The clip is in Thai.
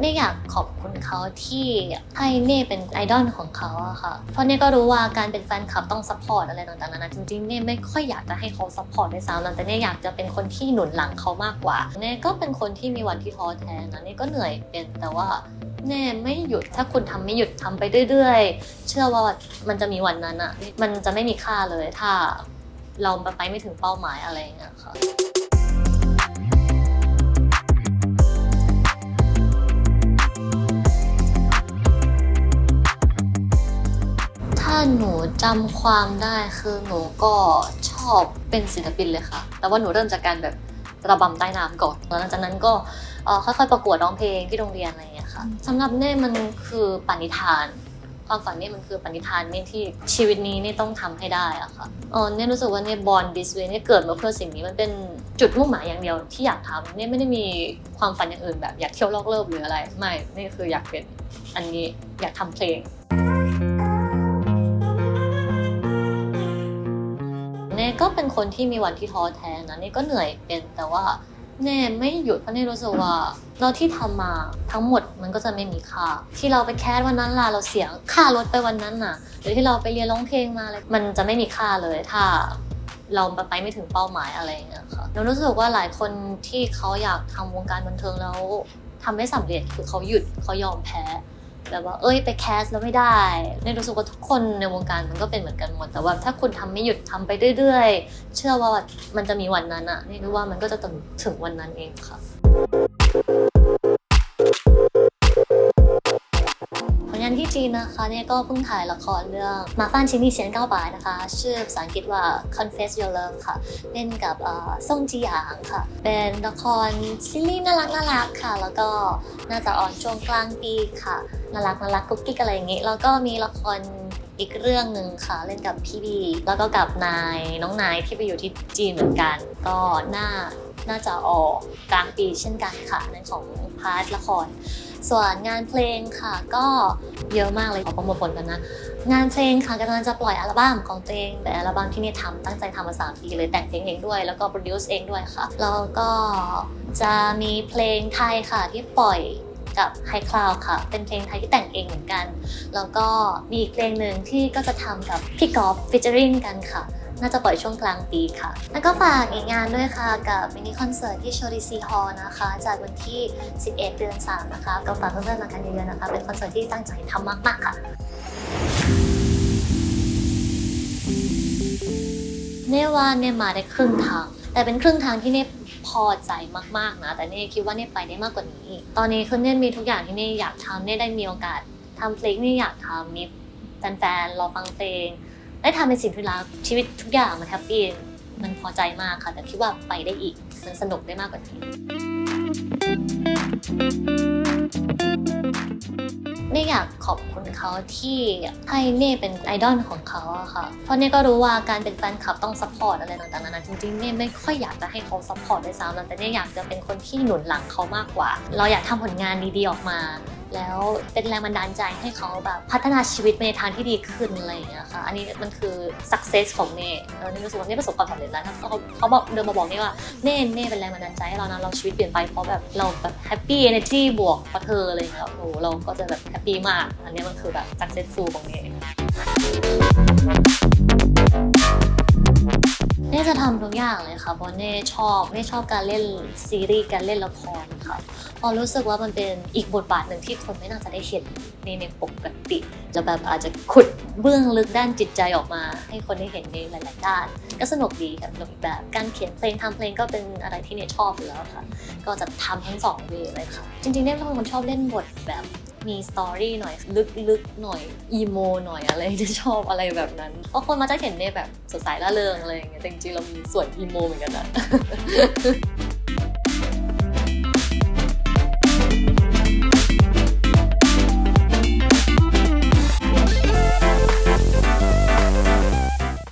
เน่อยากขอบคุณเขาที่ให้เน่เป็นไอดอลของเขาอะค่ะ เพราะเน่ก็รู้ว่าการเป็นแฟนคลับต้องซัพพอร์ตอะไรต่างๆนานาจริงๆเน่ไม่ค่อยอยากจะให้เขาซัพพอร์ตด้วยซ้ำนแต่เน่อยากจะเป็นคนที่หนุนหลังเขามากกว่าเน่ก็เป็นคนที่มีวันที่ท้อแท้นะเน่ก็เหนื่อยเป็นแต่ว่าเน่ไม่หยุดถ้าคุณทำไม่หยุดทำไปเรื่อยๆ เชื่อว่ามันจะมีวันนั้นอะมันจะไม่มีค่าเลยถ้าเราไปไม่ถึงเป้าหมายอะไรอย่างเงี้ยค่ะ หนูจำความได้คือหนูก็ชอบเป็นศิลปินเลยค่ะ แต่ว่าหนูเริ่มจากการแบบระบำใต้น้ำก่อนแล้วหลังจากนั้นก็เอ่อค่อยๆประกวดร้องเพลงที่โรงเรียนอะไรอย่างเงี้ยค่ะสำหรับเน่มันคือปณิธาน ความฝันเนี่ยมันคือปณิธานเนี่ยที่ชีวิตนี้เนี่ยต้องทำให้ได้อะค่ะเออเนี่ยรู้สึกว่าเนี่ยบอลดิสเวเนี่ยเกิดมาเพื่อสิ่งนี้มันเป็นจุดมุ่งหมายอย่างเดียวที่อยากทำเนี่ยไม่ได้มีความฝันอย่างอื่นแบบอยากเที่ยวโลกเลิฟหรืออะไร ไม่นี่คืออยากเป็นอันนี้อยากทำเพลง ก็เป็นคนที่มีวันที่ท้อแท้นะเน่ก็เหนื่อยเป็นแต่ว่าเน่ไม่หยุดเพราะเน่รู้สึกว่าเราที่ทำมาทั้งหมดมันก็จะไม่มีค่า ที่เราไปแคสวันนั้นล่ะเราเสียค่ารถไปวันนั้นน่ะ หรือที่เราไปเรียนร้องเพลงมาอะไรมันจะไม่มีค่าเลยถ้าเราไปไม่ถึงเป้าหมายอะไรอย่างเงี้ยค่ะเรารู้สึกว่าหลายคนที่เขาอยากทำวงการบันเทิงแล้วทำไม่สำเร็จคือเขาหยุดเขายอมแพ้ แบบว่าเอ้ยไปแคสแล้วไม่ได้เนี่ยรู้สึกว่าทุกคนในวงการมันก็เป็นเหมือนกันหมด แต่ว่าถ้าคุณทำไม่หยุดทำไปเรื่อยๆ เชื่อว่ามันจะมีวันนั้นอะนี่รู้ว่ามันก็จะถึงถึงวันนั้นเองค่ะ ที่จีนนะคะเนี่ยก็เพิ่งถ่ายละครเรื่องมาฟ้านชินี่เฉียนเก้าบายนะคะ ชื่อภาษาอังกฤษว่า Confess Your Love ค่ะ เล่นกับซ่งจีหยางค่ะ เป็นละครซีรีส์น่ารักน่ารักค่ะ แล้วก็น่าจะออนช่วงกลางปีค่ะน่ารักน่ารักกุ๊กกิ๊กอะไรอย่างงี้ แล้วก็มีละครอีกเรื่องหนึ่งค่ะเล่นกับพี่บีแล้วก็กับนายน้องนายที่ไปอยู่ที่จีนเหมือนกัน ก็น่าน่าจะออกกลางปีเช่นกันค่ะในของพาร์ทละคร ส่วนงานเพลงค่ะก็เยอะมากเลยขอโปรโมทผลกันนะ งานเพลงค่ะกำลังจะปล่อยอัลบั้มของตัวเองเป็นอัลบั้มที่นี่ทำตั้งใจทำมาสามปีเลยแต่งเพลงเองด้วย แล้วก็โปรดิวซ์เองด้วยค่ะ แล้วก็จะมีเพลงไทยค่ะที่ปล่อยกับไฮคลาวค่ะ เป็นเพลงไทยที่แต่งเองเหมือนกัน แล้วก็มีอีกเพลงหนึ่งที่ก็จะทำกับพี่กอล์ฟฟิชเจอริงกันค่ะ น่าจะปล่อยช่วงกลางปีค่ะ แล้วก็ฝากอีกงานด้วยค่ะ กับมินิคอนเสิร์ตที่โชลิซีฮอลนะคะ จากวันที่ 11 เดือน 3 นะคะ ก็ฝากเพื่อนๆมากันเยอะๆนะคะ เป็นคอนเสิร์ตที่ตั้งใจทำมากๆค่ะเน่ว่าเน่มาได้ครึ่งทาง แต่เป็นครึ่งทางที่เน่พอใจมากๆนะ แต่เน่คิดว่าเน่ไปได้มากกว่านี้ ตอนนี้คือเน่มีทุกอย่างที่เน่อยากทำเน่ได้มีโอกาสทำเพลงที่อยากทำมีแฟนๆรอฟังเพลง ได้ทำเป็นสิ่งที่รักชีวิตทุกอย่างมันแฮปปี้มันพอใจมากค่ะ แต่คิดว่าไปได้อีก มันสนุกได้มากกว่านี้เน่อยากขอบคุณเขาที่ให้เน่เป็นไอดอลของเขาอะค่ะ เพราะเน่ก็รู้ว่าการเป็นแฟนคลับต้องซัพพอร์ตอะไรต่างๆนานาจริงๆเน่ไม่ค่อยอยากจะให้เขาซัพพอร์ตด้วยซ้ำนะแต่เน่อยากจะเป็นคนที่หนุนหลังเขามากกว่า เราอยากทำผลงานดีๆออกมา แล้วเป็นแรงบันดาลใจให้เขาแบบพัฒนาชีวิตไปในทางที่ดีขึ้นอะไรอย่างเงี้ยค่ะ อันนี้มันคือ success ของเน่เออเน่รู้สึกว่าเน่ประสบความสำเร็จแล้วถ้าเขาเขาบอกเดินมาบอกเน่ว่าเน่เน่เป็นแรงบันดาลใจให้เรานะเราชีวิตเปลี่ยนไปเพราะแบบเราแบบ happy energy บวกเพราะเธออะไรอย่างเงี้ยโอ้โหเราก็จะแบบ happy มาก อันนี้มันคือแบบ successful ของเน่ น่จะทำทุกอย่างเลยค่ะเพราะเน่ชอบเน่ชอบการเล่นซีรีส์การเล่นละครค่ะพอรู้สึกว่ามันเป็นอีกบทบาทหนึ่งที่คนไม่น่าจะได้เห็นในในปกติจะแบบอาจจะขุดเบื้องลึกด้านจิตใจออกมา ให้คนได้เห็นในหลายๆด้าน ก็สนุกดีค่ะสนุกอีกแบบการเขียนเพลงทำเพลงก็เป็นอะไรที่เน่ชอบอยู่แล้วค่ะ ก็จะทำทั้งสองเวเลยค่ะ จริงๆเน่เป็นคนชอบเล่นบทแบบ มีสตอรี่หน่อย ลึกๆหน่อยอีโมหน่อยอะไรจะชอบอะไรแบบนั้นเพราะคนมาจะเห็นเน่แบบสดใสละเริงอะไรอย่างเงี้ยแต่จริงๆเรามีส่วนอีโมเหมือนกันนะ